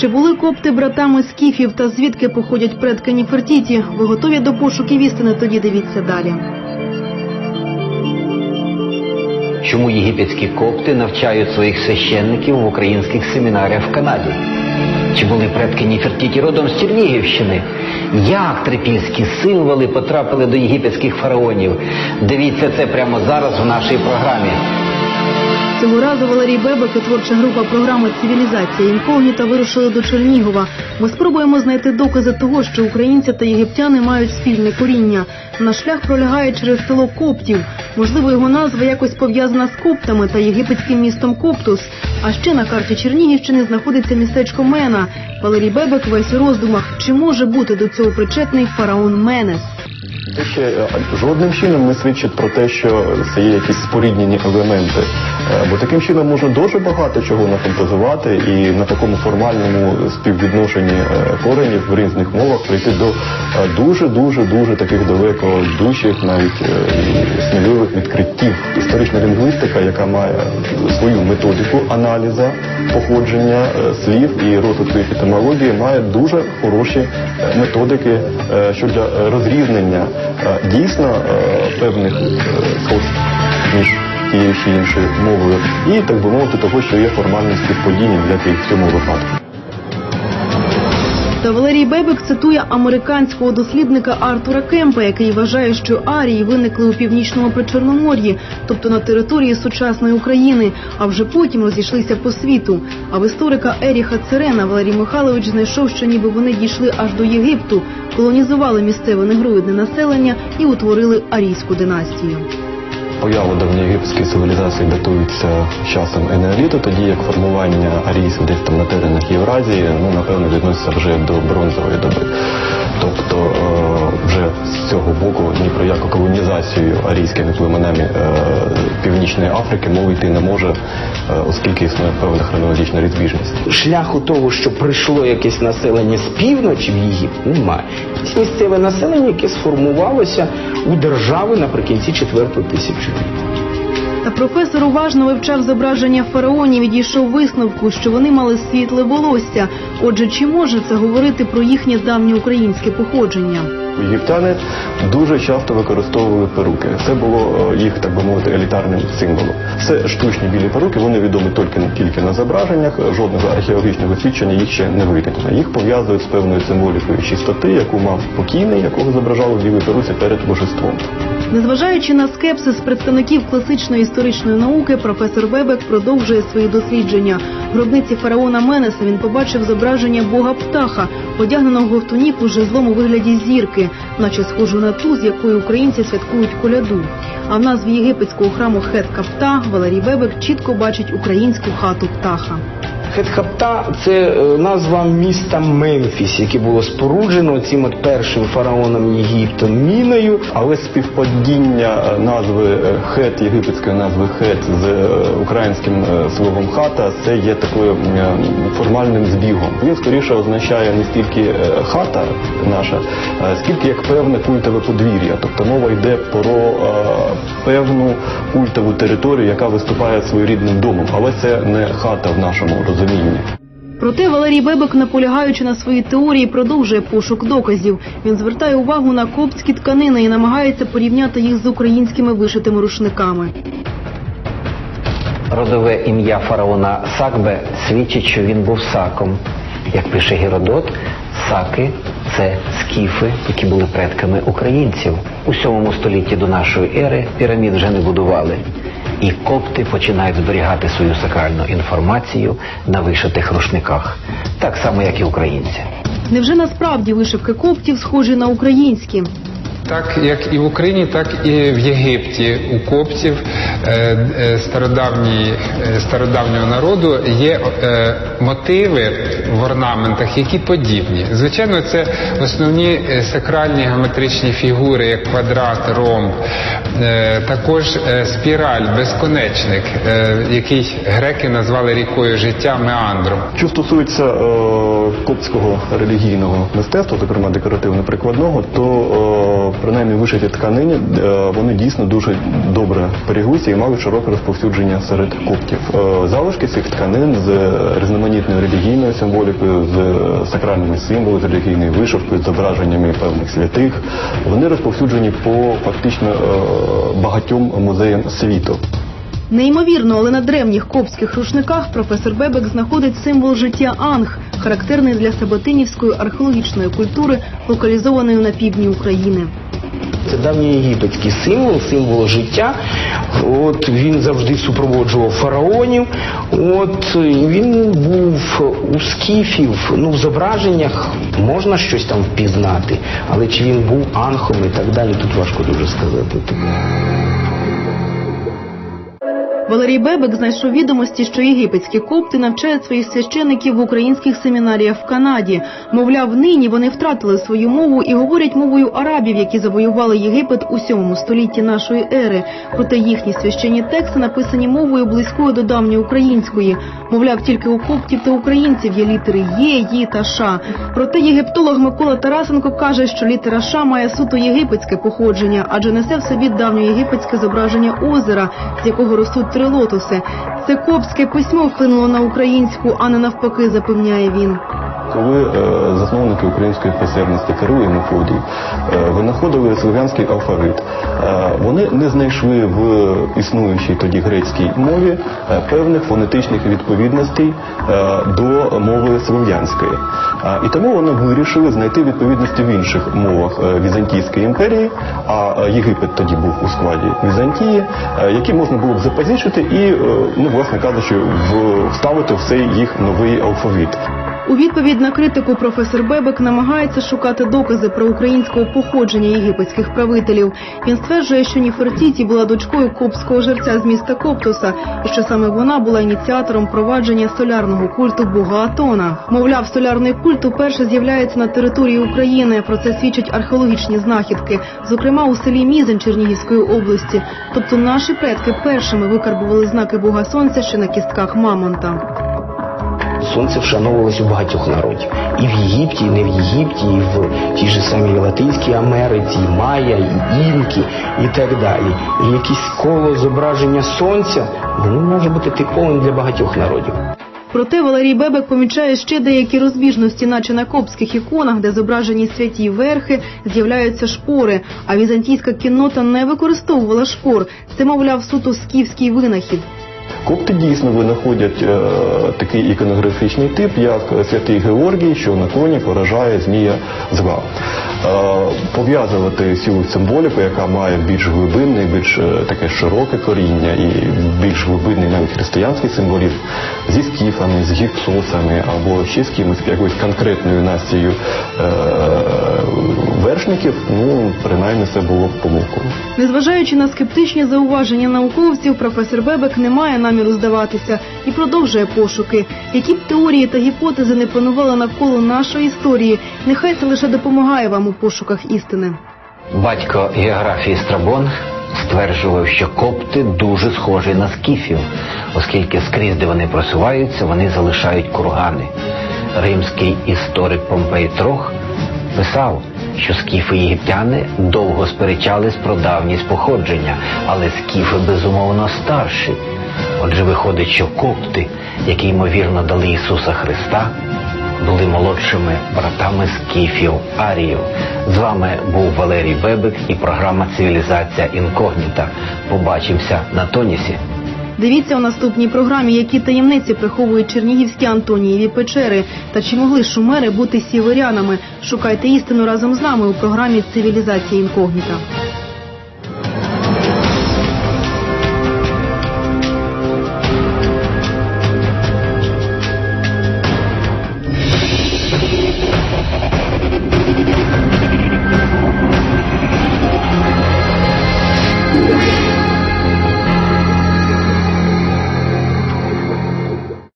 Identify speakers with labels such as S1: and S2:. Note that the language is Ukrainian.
S1: Чи були копти братами скіфів та звідки походять предки Ніфертіті? Ви готові до пошуків істини? Тоді дивіться далі.
S2: Чому єгипетські копти навчають своїх священників в українських семінаріях в Канаді? Чи були предки Ніфертіті родом з Чернігівщини? Як трипільські символи потрапили до єгипетських фараонів? Дивіться це прямо зараз в нашій програмі.
S1: Цього разу Валерій Бебек і творча група програми Цивілізація інкогніта вирушили до Чернігова. Ми спробуємо знайти докази того, що українці та єгиптяни мають спільне коріння. Наш шлях пролягає через село Коптів. Можливо, його назва якось пов'язана з коптами та єгипетським містом Коптус. А ще на карті Чернігівщини знаходиться містечко Мена. Валерій Бебек весь у роздумах, чи може бути до цього причетний фараон Менес.
S3: Ще е, жодним чином не свідчить про те, що це є якісь споріднені елементи. Е, Бо таким чином можна дуже багато чого нафантазувати і на такому формальному співвідношенні е, коренів в різних мовах прийти до дуже дуже таких далеко дучих, навіть е, сміливих відкриттів. Історична лінгвістика, яка має свою методику аналіза походження слів і розвитку їх етимології, має дуже хороші методики щодо розрізнення дійсно певних сходств між тією чи іншою мовою, і так би мовити, того, що є формальним співпадінням як і в цьому випадку.
S1: Та Валерій Бебек цитує американського дослідника Артура Кемпа, який вважає, що арії виникли у північному причорномор'ї, тобто на території сучасної України, а вже потім розійшлися по світу. А в історика Еріха Церена Валерій Михайлович знайшов, що ніби вони дійшли аж до Єгипту, колонізували місцеве негроїдне населення і утворили арійську династію.
S3: Поява давньоєгипетської цивілізації датується часом енеоліту, тоді як формування арійців десь там на теренах Євразії, ну напевно відноситься вже до бронзової доби. Тобто е, вже з цього боку ні про яку колонізацію арійськими племенами е, Північної Африки мови йти не може, оскільки існує певна хронологічна розбіжність.
S4: шляху того, що прийшло якесь населення з півночі в Єгипт, немає. Це місцеве населення, яке сформувалося у держави наприкінці 4-го тисячоліття.
S1: Та професор уважно вивчав зображення фараонів і дійшов висновку, що вони мали світле волосся. Отже, чи може це говорити про їхнє давнє українське походження?
S3: Єгиптяни дуже часто використовували перуки. Це було е, їх, так би мовити, елітарним символом. Це штучні білі перуки, вони відомі тільки, тільки на зображеннях, жодного археологічного свідчення їх ще не витягнено. Їх пов'язують з певною символікою чистоти, яку мав покійний, якого зображали в білій перуці перед божеством.
S1: Незважаючи на скепсис представників класичної історичної науки, професор Бебек продовжує свої дослідження. В гробниці фараона Менеса він побачив зображення бога птаха, одягненого в говтуні жезлом у вигляді зірки, наче схожу на ту, з якою українці святкують коляду. А в назві єгипетського храму Хетка Пта Валерій Вебер чітко бачить українську хату птаха.
S4: Хетхапта це е, назва міста Мемфіс, яке було споруджено цим от першим фараоном Єгипту Міною.
S3: Але співпадіння е, назви е, хет, єгипетської назви хет з українським словом хата, це є такою формальним збігом. Він скоріше означає не стільки хата наша, скільки як певне культове подвір'я. Тобто мова йде про певну культову територію, яка виступає своєрідним домом, але це не хата в нашому розумінні.
S1: Проте Валерій Бебек, наполягаючи на своїй теорії, продовжує пошук доказів. Він звертає увагу на коптські тканини і намагається порівняти їх з українськими вишитими рушниками.
S2: Родове ім'я фараона Сакбе свідчить, що він був саком. Як пише Геродот, саки це скіфи, які були предками українців. У 7 столітті до нашої ери пірамід вже не будували. І копти починають зберігати свою сакральну інформацію на вишитих рушниках, так само як і українці.
S1: Невже насправді вишивки коптів схожі на українські?
S5: Так як і в Україні, так і в Єгипті у коптів е, е, стародавній, е, стародавнього народу є мотиви в орнаментах, які подібні. Звичайно, це основні сакральні геометричні фігури, як квадрат, ромб, також е, спіраль, безконечник, е, який греки назвали рікою життя меандром.
S3: Що стосується е, коптського релігійного мистецтва, зокрема декоративно-прикладного, то е, принаймні вишиті тканини е, вони дійсно дуже добре берегуться і мають широке розповсюдження серед коптів. Е, залишки цих тканин з різноманітною релігійною символікою, з сакральними символами, з релігійною вишивкою, з зображеннями певних святих, вони розповсюджені по фактично е, багатьом музеям світу.
S1: Неймовірно, але на древніх копських рушниках професор Бебек знаходить символ життя анг, характерний для саботинівської археологічної культури, локалізованої на півдні України.
S4: Це давній єгипетський символ, символ життя. От він завжди супроводжував фараонів. От він був у скіфів. Ну в зображеннях можна щось там впізнати, але чи він був анхом і так далі, тут важко дуже сказати.
S1: Валерій Бебек знайшов відомості, що єгипетські копти навчають своїх священиків в українських семінаріях в Канаді. Мовляв, нині вони втратили свою мову і говорять мовою арабів, які завоювали Єгипет у 7 столітті нашої ери. Проте їхні священні тексти написані мовою близькою до давньоукраїнської. Мовляв, тільки у коптів та українців є літери Є, Ї та Ша. Проте єгиптолог Микола Тарасенко каже, що літера Ша має суто єгипетське походження, адже несе в собі давньоєгипетське зображення озера, з якого ростуть три лотоси. Це копське письмо вплинуло на українську, а не навпаки, запевняє він.
S3: Коли е, засновники української писемності Кирило і Мефодій винаходили слов'янський алфавит, е, вони не знайшли в існуючій тоді грецькій мові е, певних фонетичних відповідностей до мови слов'янської. І тому вони вирішили знайти відповідності в інших мовах Візантійської імперії, а Єгипет тоді був у складі Візантії, які можна було б запозичити і, ну, власне кажучи, вставити в цей їх новий алфавіт.
S1: У відповідь на критику професор Бебек намагається шукати докази про українського походження єгипетських правителів. Він стверджує, що Ніфертіті була дочкою коптського жерця з міста Коптоса, і що саме вона була ініціатором провадження солярного культу бога Атона. Мовляв, солярний культ уперше з'являється на території України. Про це свідчать археологічні знахідки, зокрема у селі Мізен Чернігівської області. Тобто наші предки першими викарбували знаки бога сонця ще на кістках мамонта.
S4: Сонце вшановувалось у багатьох народів. І в Єгипті, і не в Єгипті, і в тій же самій Латинській Америці, і Майя, і Інки, і так далі. І якесь коло зображення сонця, воно може бути типовим для багатьох народів.
S1: Проте Валерій Бебек помічає ще деякі розбіжності, наче на коптських іконах, де зображені святі верхи, з'являються шпори. А візантійська кіннота не використовувала шпор. Це, мовляв, суто скіфський винахід.
S3: Копти дійсно винаходять е, такий іконографічний тип, як святий Георгій, що на коні поражає змія зла. Е, пов'язувати цю символіку, яка має більш глибинне, більш е, таке широке коріння і більш глибинний навіть християнський символізм зі скіфами, з гіпсосами або ще з кимось якоюсь конкретною настією е, вершників, ну принаймні це було б помилкою.
S1: Незважаючи на скептичні зауваження науковців, професор Бебек не має наміру здаватися і продовжує пошуки. Які б теорії та гіпотези не панували навколо нашої історії, нехай це лише допомагає вам у пошуках істини.
S2: Батько географії Страбон стверджував, що копти дуже схожі на скіфів, оскільки скрізь, де вони просуваються, вони залишають кургани. Римський історик Помпей Трох писав, що скіфи єгиптяни довго сперечались про давність походження, але скіфи безумовно старші. Отже, виходить, що копти, які ймовірно дали Ісуса Христа, були молодшими братами скіфів Аріїв. З вами був Валерій Бебик і програма Цивілізація інкогніта. Побачимося на тонісі.
S1: Дивіться у наступній програмі, які таємниці приховують чернігівські Антонієві печери та чи могли шумери бути сіверянами. Шукайте істину разом з нами у програмі Цивілізація інкогніта.